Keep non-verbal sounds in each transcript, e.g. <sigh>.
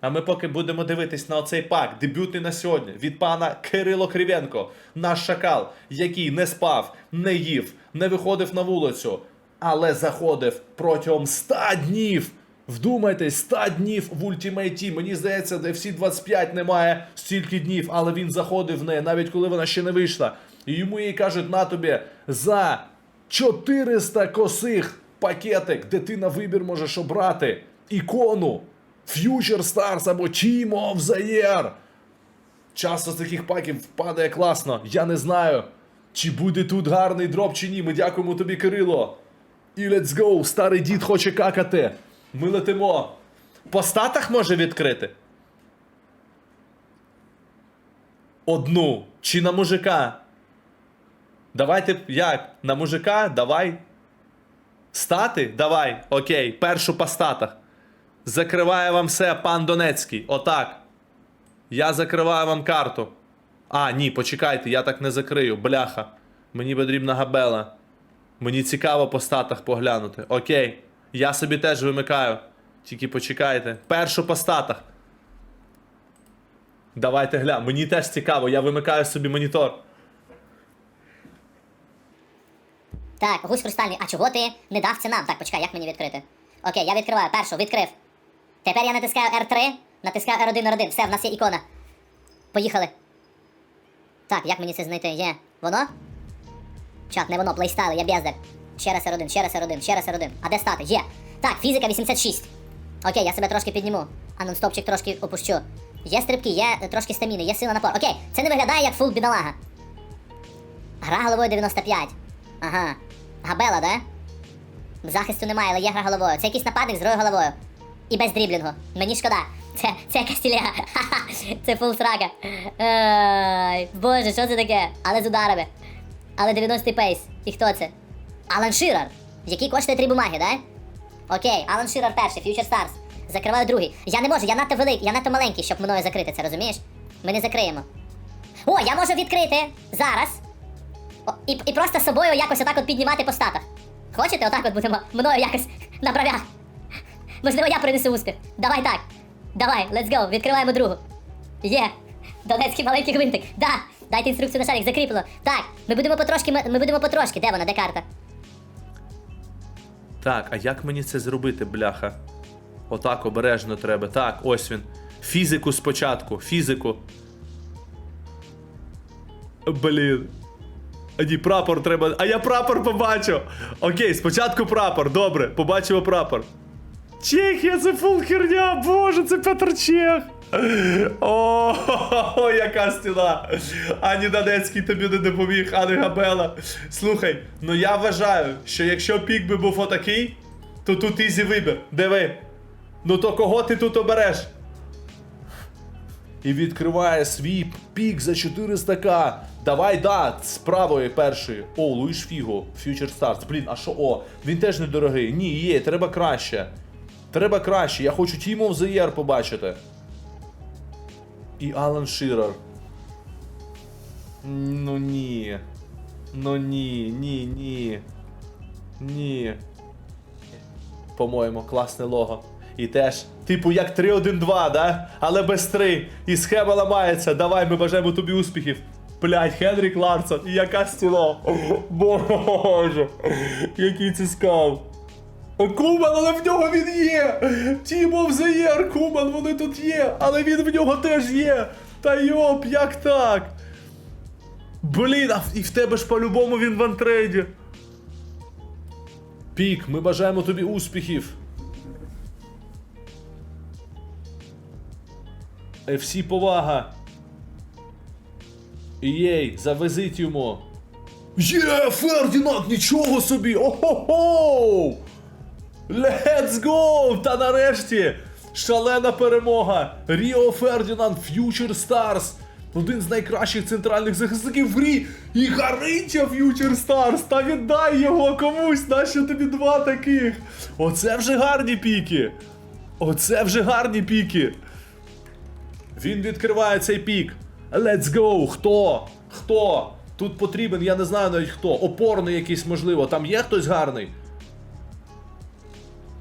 А ми поки будемо дивитись на оцей пак, дебютний на сьогодні, від пана Кирило Кривенко, наш шакал, який не спав, не їв, не виходив на вулицю, але заходив протягом 100 днів. Вдумайтесь, 100 днів в Team. Мені здається, де всі 25 немає стільки днів, але він заходив в неї, навіть коли вона ще не вийшла. І йому їй кажуть, на тобі за 400 косих пакетик, де ти на вибір можеш обрати ікону Future Stars або Team of the Year. Часто з таких паків впадає класно. Я не знаю, чи буде тут гарний дроп, чи ні. Ми дякуємо тобі, Кирило. І let's go, старий дід хоче какати. Ми летимо. По статах може відкрити? Одну. Чи на мужика? Давайте як? На мужика? Давай. Стати? Давай. Окей. Першу по статах. Закриває вам все, пан Донецький. Отак. Я закриваю вам карту. А, ні, почекайте, я так не закрию. Бляха. Мені потрібна габела. Мені цікаво по статах поглянути. Окей. Я собі теж вимикаю. Тільки почекайте. Першу по статах. Давайте гля. Мені теж цікаво, я вимикаю собі монітор. Так, гусь хрустальний. А чого ти не дав це нам? Так, почекай, як мені відкрити? Окей, я відкриваю. Першу, відкрив. Тепер я натискаю R3, натискаю R1, R1. Все, в нас є ікона. Поїхали. Так, як мені це знайти? Є. Воно? Чат, не воно, плейстайл, я бездар. Ще раз R1, ще раз R1, ще раз R1. А де стати? Є. Так, фізика 86. Окей, я себе трошки підніму. А нонстопчик трошки опущу. Є стрибки, є е, трошки стаміни, є сила напор. Окей, це не виглядає як фул бідолага. Гра головою 95. Ага. Габела, да? Захисту немає, але є гра головою. Це якийсь нападник з другою головою. І без дріблінгу. Мені шкода. Це, це якась тілега. <laughs> Це фул срака. Ай, Боже, що це таке? Але з ударами. Але 90 пейс. І хто це? Алан Ширар. Який коштує три бумаги, да? Окей, Алан Ширар перший, Future Stars. Закриваю другий. Я не можу, я надто великий, я надто маленький, щоб мною закрити це, розумієш? Ми не закриємо. О, я можу відкрити зараз. О, і, і просто собою якось отак от піднімати по статах. Хочете, отак от будемо мною якось на бровях. Можливо, я принесу успіх. Давай так. Давай, let's go, відкриваємо другу. Є. Донецький маленький гвинтик. Да. Дайте інструкцію на шарик, закріплено. Так, ми будемо потрошки, ми, ми будемо потрошки. Де вона, де карта? Так, а як мені це зробити, бляха? Отак обережно треба. Так, ось він. Фізику спочатку. Фізику. Блін. А ні, прапор треба. А я прапор побачив. Окей, спочатку прапор. Добре, побачимо прапор. Чехія, це фул херня, боже, це Петр Чех. О, <laughs> яка стіна. Ані Донецький тобі не допоміг, ані Габела. Слухай, ну я вважаю, що якщо пік би був отакий, то тут ізі вибір. Диви. Ну то кого ти тут обереш? І відкриває свій пік за 400к. Давай, да, з правої першої. О, Луїш Фіго, Future Stars. Блін, а що о? Він теж недорогий. Ні, є, треба краще. Треба краще. Я хочу of the побачити. І Алан Ширер. Ну ні. Ну ні, ні, ні. Ні. По-моєму, класне лого. І теж, типу, як 3-1-2, да? Але без 3. І схема ламається. Давай, ми бажаємо тобі успіхів. Блять, Хенрік Ларсон, і яка стіла. Боже, який це скав. Куман, але в нього він є! The Year, Куман, вони тут є, але він в нього теж є! Та йоп, як так? Блін, а і в тебе ж по-любому він в антрейді. Пік, ми бажаємо тобі успіхів. FC повага. Єй, завезіть йому. Є, Фердінанд, нічого собі! Охо-хо! Let's go! Та нарешті! Шалена перемога! Ріо Фердінанд Future Stars! Один з найкращих центральних захисників в грі! І Гаринча Future Stars! Та віддай його комусь! Нащо тобі два таких? Оце вже гарні піки! Оце вже гарні піки! Він відкриває цей пік. Let's go! Хто? Хто? Тут потрібен, я не знаю навіть хто. Опорний якийсь, можливо. Там є хтось гарний?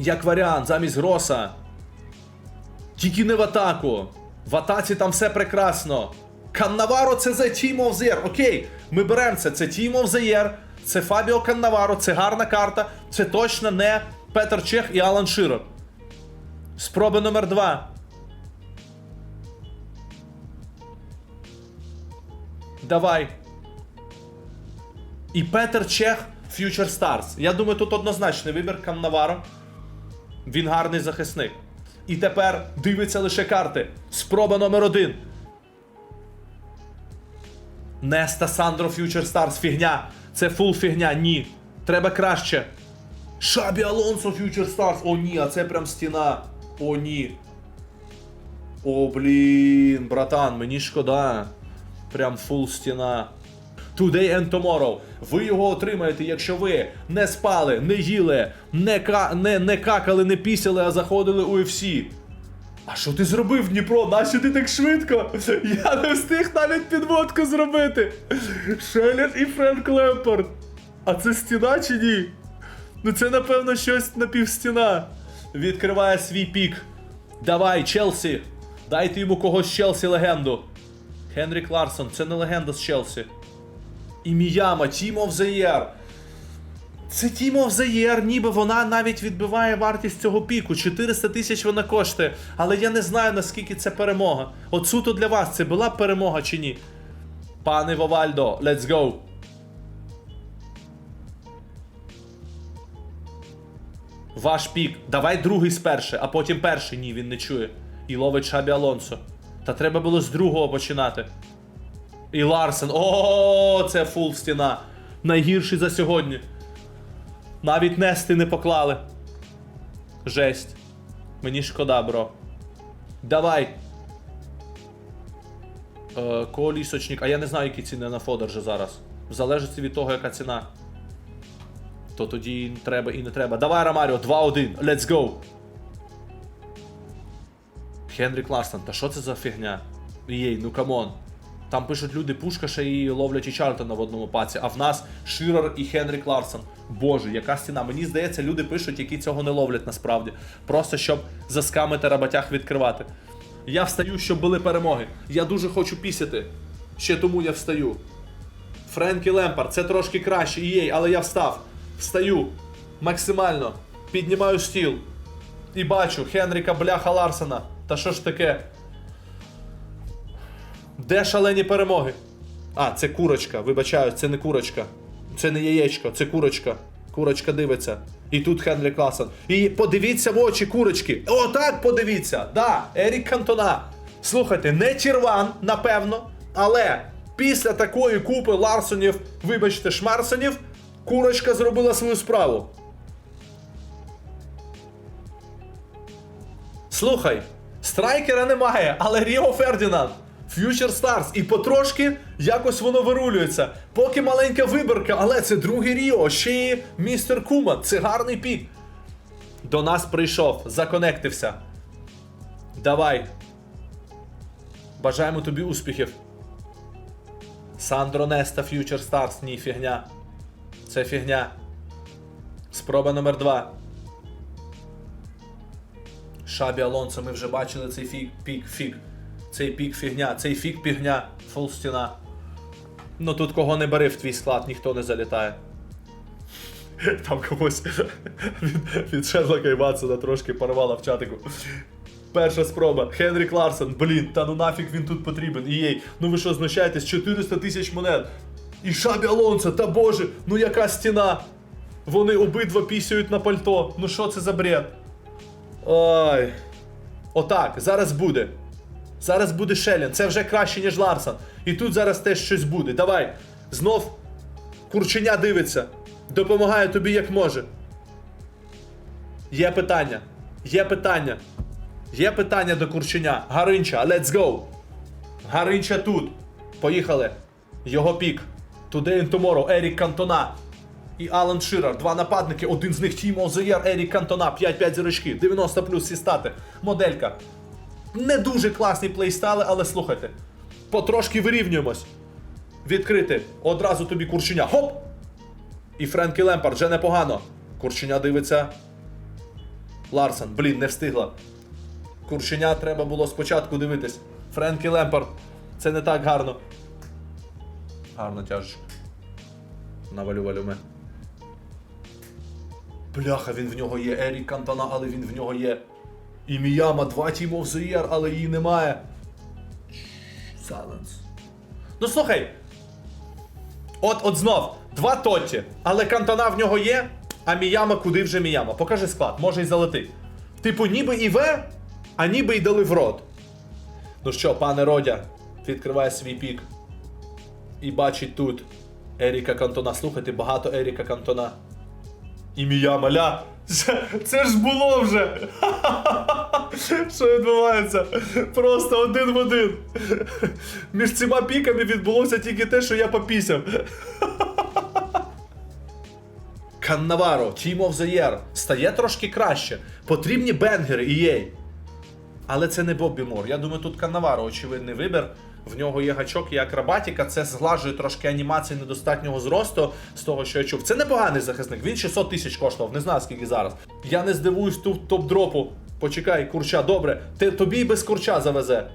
Як варіант, замість Гроса. Тільки не в атаку. В атаці там все прекрасно. Каннаваро це за Team of the Year. Окей, ми беремо це. Це the Year, це Фабіо Каннаваро, це гарна карта. Це точно не Петер Чех і Алан Ширер. Спроба номер два. Давай. І Петер Чех Future Stars. Я думаю, тут однозначний вибір Каннаваро. Він гарний захисник. І тепер дивиться лише карти. Спроба номер один. Неста Сандро Future Stars. Фігня. Це фул фігня. Ні. Треба краще. Шабі Алонсо Future Stars. О, ні, а це прям стіна. О, ні. О, блін, братан, мені шкода. Прям фул стіна. Today and tomorrow. Ви його отримаєте, якщо ви не спали, не їли, не, ка... не, не какали, не пісяли, а заходили у UFC. А що ти зробив, Дніпро? Нащо ти так швидко? <laughs> Я не встиг навіть підводку зробити. Шелет і Френк Лемпорт. А це стіна чи ні? Ну це напевно щось напівстіна. Відкриває свій пік. Давай, Челсі. Дайте йому когось з Челсі легенду. Хенрік Ларсон, це не легенда з Челсі. І Міяма, Team of the Year. Це Team of the Year, ніби вона навіть відбиває вартість цього піку. 400 тисяч вона коштує. Але я не знаю, наскільки це перемога. От суто для вас це була перемога чи ні? Пане Вовальдо, let's go. Ваш пік. Давай другий сперше, а потім перший. Ні, він не чує. І ловить Шабі Алонсо. Та треба було з другого починати. І Ларсен. О, це фул стіна. Найгірший за сьогодні. Навіть нести не поклали. Жесть. Мені шкода, бро. Давай. Е, колісочник. А я не знаю, які ціни на Фодержа зараз. Залежить від того, яка ціна. То тоді і треба і не треба. Давай, Ромаріо, 2-1. Let's go. Хенрік Ларсон, та що це за фігня? Єй, ну камон. Там пишуть люди Пушкаша і ловлять і Чарльтона в одному паці, а в нас Ширер і Хенрік Ларсон. Боже, яка стіна. Мені здається, люди пишуть, які цього не ловлять насправді. Просто щоб заскамити роботях відкривати. Я встаю, щоб були перемоги. Я дуже хочу пісяти. Ще тому я встаю. Френкі Лемпард, це трошки краще, єй, але я встав. Встаю. Максимально. Піднімаю стіл. І бачу Хенріка Бляха Ларсена. Та що ж таке? Де шалені перемоги? А, це курочка, вибачаю, це не курочка. Це не яєчко, це курочка. Курочка дивиться. І тут Хенрі Класон. І подивіться в очі курочки. О, так подивіться. Да, Ерік Кантона. Слухайте, не Тірван, напевно, але після такої купи Ларсонів, вибачте, Шмарсонів, курочка зробила свою справу. Слухай, страйкера немає, але Ріо Фердінанд. Future Stars. І потрошки якось воно вирулюється. Поки маленька вибірка, але це другий Ріо, ще й містер Кума. Це гарний пік. До нас прийшов, законектився. Давай. Бажаємо тобі успіхів. Сандро Неста Future Stars. Ні, фігня. Це фігня. Спроба номер два. Шабі Алонсо, ми вже бачили цей фік, пік, фік. Цей пік фігня, цей фік пігня, фул стіна. Ну тут кого не бери в твій склад, ніхто не залітає. <laughs> Там когось <laughs> від, від Шерлока і Ватсона трошки порвала в чатику. Перша спроба. Хенрік Ларсон, блін, та ну нафіг він тут потрібен. І єй, ну ви що знущаєтесь? 400 тисяч монет. І Шабі Алонсо, та боже, ну яка стіна. Вони обидва пісяють на пальто. Ну що це за бред? Ой. Отак, зараз буде. Зараз буде Шелін. Це вже краще, ніж Ларсон. І тут зараз теж щось буде. Давай. Знов курченя дивиться. Допомагає тобі як може. Є питання. Є питання. Є питання до курченя. Гаринча, let's go. Гаринча тут. Поїхали. Його пік. Today and tomorrow. Ерік Кантона. І Алан Ширер. Два нападники. Один з них the Year. Ерік Кантона. 5-5 зірочки. 90 плюс всі стати. Моделька. Не дуже класні плейстайли, але слухайте. Потрошки вирівнюємось. Відкрити. Одразу тобі курченя. Хоп! І Френкі Лемпард вже непогано. Курченя дивиться. Ларсен, блін, не встигла. Курченя треба було спочатку дивитись. Френкі Лемпард. Це не так гарно. Гарно тяжко. Навалю валюме. Бляха, він в нього є Ерік Кантона, але він в нього є. І Міяма, два the Year, але її немає. Silence. Ну слухай. От, от знов, два Тотті, але Кантона в нього є, а Міяма куди вже Міяма? Покажи склад, може й залетить. Типу, ніби і В, а ніби й дали в рот. Ну що, пане Родя, відкриває свій пік. І бачить тут Еріка Кантона. Слухайте, багато Еріка Кантона. І Міяма, ля. Це, ж було вже. <laughs> Що відбувається? Просто один в один. Між цими піками відбулося тільки те, що я попісяв. Каннаваро, Team of the Year. Стає трошки краще. Потрібні бенгери EA. Але це не Боббі Мор. Я думаю, тут Каннаваро очевидний вибір. В нього є гачок і акробатика. Це зглажує трошки анімації недостатнього зросту з того, що я чув. Це непоганий захисник. Він 600 тисяч коштував, не знаю скільки зараз. Я не здивуюсь тут топ-дропу. Почекай, курча, добре. Ти, тобі і без курча завезе.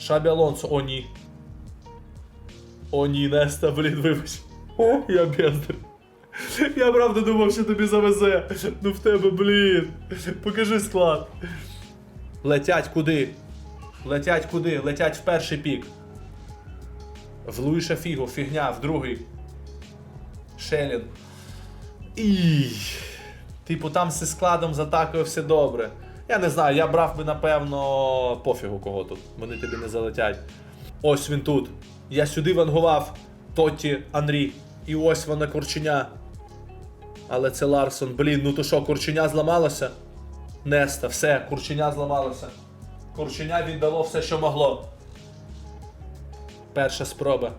Шабі Алонсо, о ні. О ні, Неста, блін, вибач. О, я бездар. Я правда думав, що тобі завезе. Ну в тебе, блін. Покажи склад. Летять куди? Летять куди? Летять в перший пік. В Луїша Фігу, фігня, в другий. Шелін. І. Типу, там зі складом з атакою все добре. Я не знаю, я брав би, напевно, пофігу кого тут. Вони тобі не залетять. Ось він тут. Я сюди вангував Тотті Анрі. І ось вона курченя. Але це Ларсон. Блін, ну то що, курченя зламалося? Неста, все, курченя зламалося. Курченя віддало все, що могло. Перша спроба.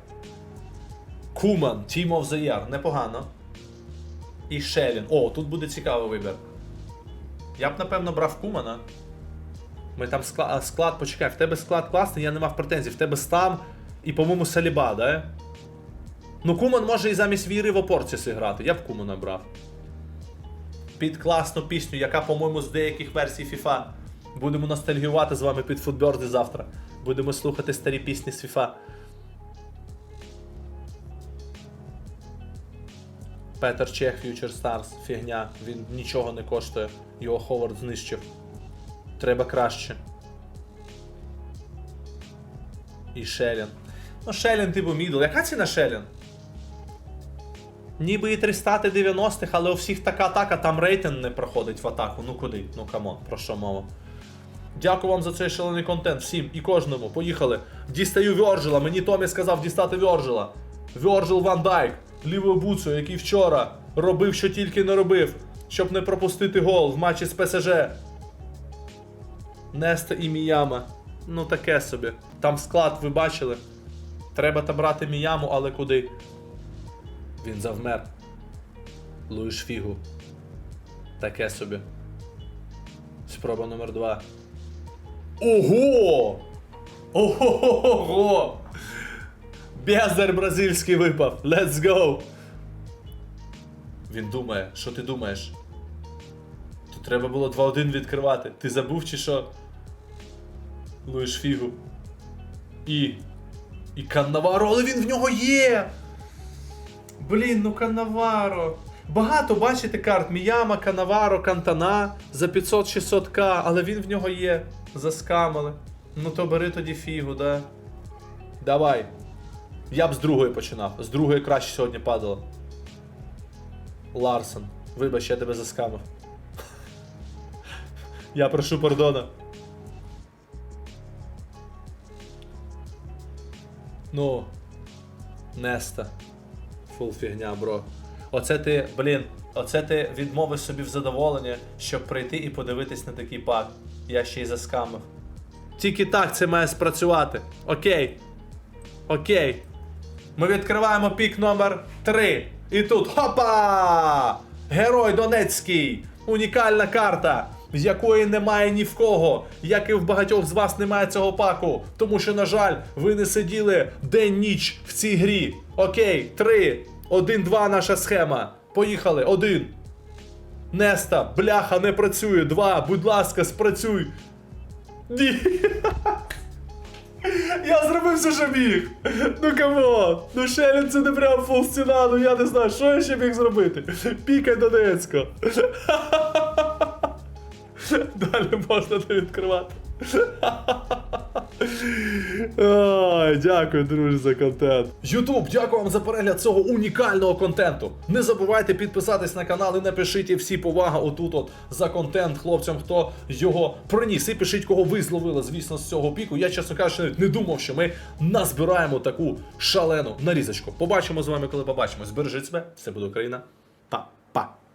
Куман, Team of the Year. Непогано. І Шелін. О, тут буде цікавий вибір. Я б, напевно, брав Кумана. Ми там склад, склад, почекай, в тебе склад класний, я не мав претензій. В тебе стам і, по-моєму, Саліба, да? Ну, Куман може і замість віри в опорці зіграти. Я б Кумана брав. Під класну пісню, яка, по-моєму, з деяких версій FIFA. Будемо ностальгувати з вами під футберди завтра. Будемо слухати старі пісні з FIFA. Петер Чех, Future Stars, фігня, він нічого не коштує. Його Ховард знищив. Треба краще. І Шелін. Ну, Шелін, типу, мідл. Яка ціна Шелін? Ніби і 300 90-х, але у всіх така атака, там рейтинг не проходить в атаку. Ну куди? Ну камон, про що мова? Дякую вам за цей шалений контент. Всім і кожному. Поїхали. Дістаю Вьорджила. Мені Томі сказав дістати Вьорджила. Вьорджил Ван Дайк, лівою буцею, який вчора робив, що тільки не робив, щоб не пропустити гол в матчі з ПСЖ. Неста і Міяма. Ну таке собі. Там склад ви бачили. Треба там брати Міяму, але куди? Він завмер. Луїш фігу. Таке собі. Спроба номер два. Ого! Ого! Бездар бразильський випав. Let's go! Він думає, що ти думаєш? Тут треба було 2-1 відкривати. Ти забув чи що? Луїш фігу. І. І Каннаваро, але він в нього є! Блін, ну Канаваро. Багато бачите карт. Міяма, Канаваро, Кантана за 500-600к, але він в нього є. Заскамили. Ну то бери тоді фігу, да. Давай. Я б з другої починав. З другої краще сьогодні падало. Ларсон. Вибач, я тебе заскамив. Я прошу пардона. Ну. Неста. Фул фігня, бро. Оце ти, блін, оце ти відмовив собі в задоволення, щоб прийти і подивитись на такий пак. Я ще й заскамив. Тільки так це має спрацювати. Окей. Окей. Ми відкриваємо пік номер 3. І тут хопа! Герой Донецький! Унікальна карта, якої немає ні в кого, як і в багатьох з вас немає цього паку. Тому що, на жаль, ви не сиділи день-ніч в цій грі. Окей, 3, 1, 2 наша схема. Поїхали, 1. Неста, бляха, не працює. 2, будь ласка, спрацюй. Ні. <laughs> Я зробив все, що міг. Ну камон. Ну Шелін це не прям фул стіна, ну я не знаю, що я ще міг зробити. Пікай Донецько. <laughs> Далі можна не відкривати. Ой, дякую, друзі, за контент. Ютуб, дякую вам за перегляд цього унікального контенту. Не забувайте підписатись на канал і напишіть всі повага отут от за контент хлопцям, хто його приніс. І пишіть, кого ви зловили, звісно, з цього піку. Я, чесно кажучи, навіть не думав, що ми назбираємо таку шалену нарізочку. Побачимо з вами, коли побачимось. Бережіть себе, все буде Україна. Па-па.